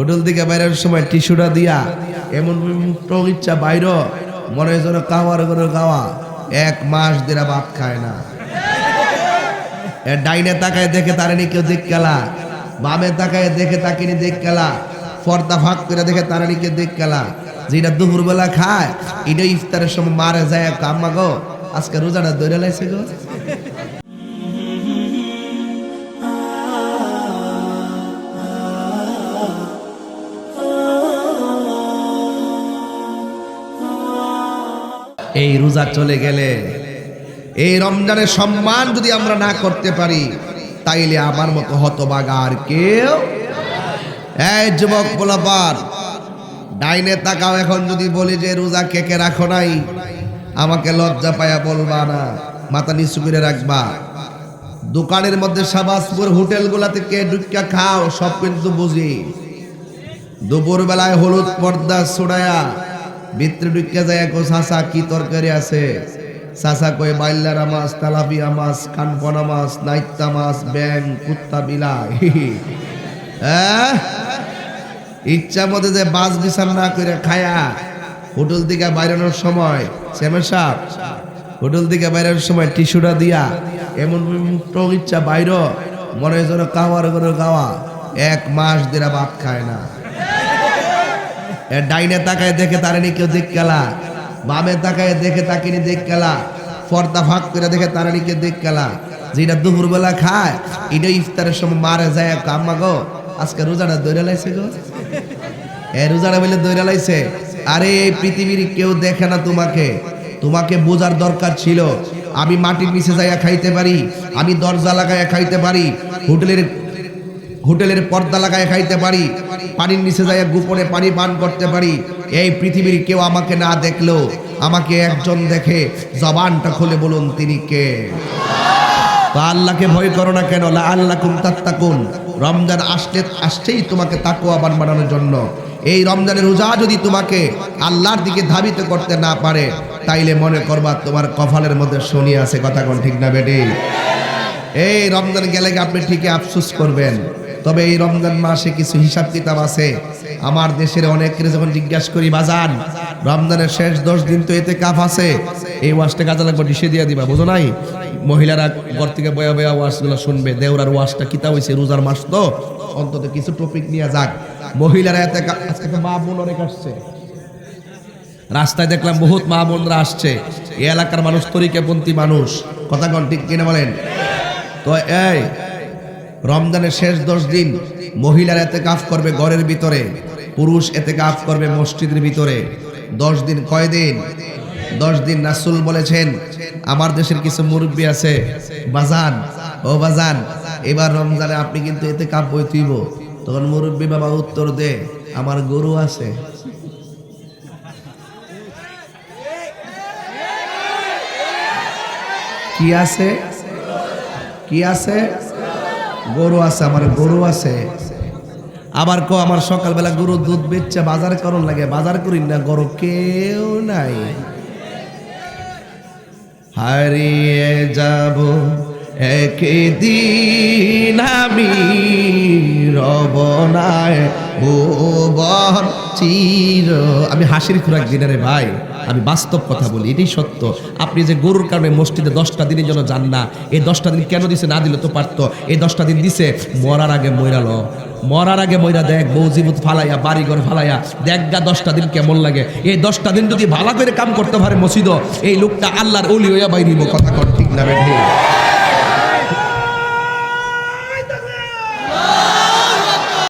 Hotel থেকে বাইরের সময় টিস্যুটা দিয়া এমন ইচ্ছা বাইর, মনে হয় যেন কাওয়ার করে গাওয়া এক মাস দিরা ভাত খায় না। ডাইনে তাকায় দেখে তারেনি কেউ দেখ গেলা বামে তাকায় দেখে তাকিনি দেখ গেলা পর্দা ফাঁক করে দেখে তারানি কেউ দেখ গেলা যেটা দুপুরবেলা খায় এটা ইফতারের সময় মারে যায়। কাম্মা গো, আজকে রোজাটা দৌড়ে লাইছে গো। এই রোজা চলে গেলে, এই রমজানের সম্মান যদি আমরা না করতে পারি, তাইলে আমার মতো হতবাগা আর কেউ এই যুবক পোলাপার ডাইনে তাকাও এখন যদি বলি যে রোজা কেকে রাখো নাই, আমাকে লজ্জা পায়া বলবা না, মাথা নিচু করে রাখবা। দোকানের মধ্যে সাবাসপুর হোটেলগুলাতে কে ডুক্কা খাও, সব কিন্তু বুঝি। দুপুর বেলায় হলুদ পর্দা ছুড়ায়া ভিতরে ঢুকে যায় কো সাসা কি তরকারি আছে? সাসা কই বাইলারা মাছ তালাপিয়া মাছ কানপনা মাছ নাইত্যা মাছ, ব্যাং, কুত্তা বিলাই হ্যাঁ? ইচ্ছা মতো যে বাস বিচার না করে খায়া হোটেল থেকে বাইরানোর সময় শ্যামের সাপ হোটেল থেকে বাইরের সময় টিস্যুটা দিয়া, এমন ইচ্ছা বাইর, মনে হয় যেন কাওয়ার করে গাওয়া। এক মাস দিরা ভাত খায় না। ডাইনে তাকায় দেখে তারানি কেউ দেখ গেলা বামে তাকায় দেখে তাকে তাকিনি দেখ গেলা পর্দা ফাঁক করে দেখে তারানি কেউ দেখ গেলা যেটা দুপুরবেলা খায় এটা ইফতারের সময় মারা যায় কাম্মা গো, আজকে রোজাটা দৌড়ে লাইছে গো? এ রোজাটা বলে দৌড়ে লাইছে। আরে, এই পৃথিবীর কেউ দেখে না তোমাকে। তোমাকে বোঝার দরকার ছিল। আমি মাটির নিচে যাইয়া খাইতে পারি, আমি দরজা লাগাইয়া খাইতে পারি, হোটেলের হোটেলের পর্দা লাগায় খাইতে পারি, পানির নিচে যায় গোপনে পানি পান করতে পারি। এই পৃথিবীর কেউ আমাকে না দেখলেও আমাকে একজন দেখে জবানটা খুলে বলুন, তিনি কে? আল্লাহকে ভয় করো না কেন? আল্লাহ কুম তাত্তাকুন। রমজান আসলে আসছেই তোমাকে তাকুয়াবান বানানোর জন্য। এই রমজানের রোজা যদি তোমাকে আল্লাহর দিকে ধাবিত করতে না পারে, তাইলে মনে করবা তোমার কফালের মধ্যে শনি আছে। কথা কোন ঠিক না বেটে? এই রমজান গেলে আপনি ঠিকই আফসোস করবেন? তবে এই রমজান মাসে কিছু হিসাব কিতাব আছে। আমার দেশের অনেকের যখন জিজ্ঞাসা করি, বাজান, রমজানের শেষ দশ দিন তো এতে কাফ আছে। এই ওয়াশটা কাজে লাগবে, ডিসে দিয়ে দিবা। বুঝো নাই? মহিলারা ঘর থেকে বয়া বয়া ওয়াশগুলো শুনবে। দেওরার ওয়াশটা কিতা হয়েছে রোজার মাস তো। অন্তত কিছু টপিক নিয়ে যাক। মহিলারা এতে আজকে মা বোন অনেক আসছে। রাস্তায় দেখলাম বহুত মা বোনরা আসছে। এই এলাকার মানুষ তরিকাপন্থী মানুষ। কথা কন ঠিক কিনা বলেন? তো এই রমজানের শেষ দশ দিন মহিলারা এতে কাফ করবে ঘরের ভিতরে, পুরুষ এতে কাফ করবে মসজিদের ভিতরে। দশ দিন কয় দিন? দশ দিন রাসুল বলেছেন, আমার দেশের কিছু মুরব্বী আছে, বাজান, ও বাজান, এবার রমজানে আপনি কিন্তু এতে কাপ বই তুইব তখন মুরব্বী বাবা উত্তর দে, আমার গরু আছে। কি আছে? কি আছে? গরু আছে, আমার গরু আছে। আবার কো আমার সকালবেলা গরু দুধ বেচছে, বাজার করন লাগে, বাজার করি না, গরু কেউ নাই। হারিয়ে যাব, একদিন আমি রব নাই ভুবন চির। আমি হাসির খুরাক দিনে রে ভাই, আমি বাস্তব কথা বলি, এটাই সত্য। আপনি যে গরুর কারণে মসজিদে দশটা দিনের জন্য যান না, এই দশটা দিন কেন দিছে না দিলে তো পারতো। এই দশটা দিন দিছে, মরার আগে মইরালো মরার আগে ময়রা দেখ, বউ জীবত ফালাইয়া, বাড়িঘর ফালাইয়া, দেখ গা দশটা দিন কেমন লাগে। এই দশটা দিন যদি ভালো করে কাম করতে পারে মসজিদ এই লোকটা আল্লাহর অলি হইয়া বাইরিব কথা কর ঠিক না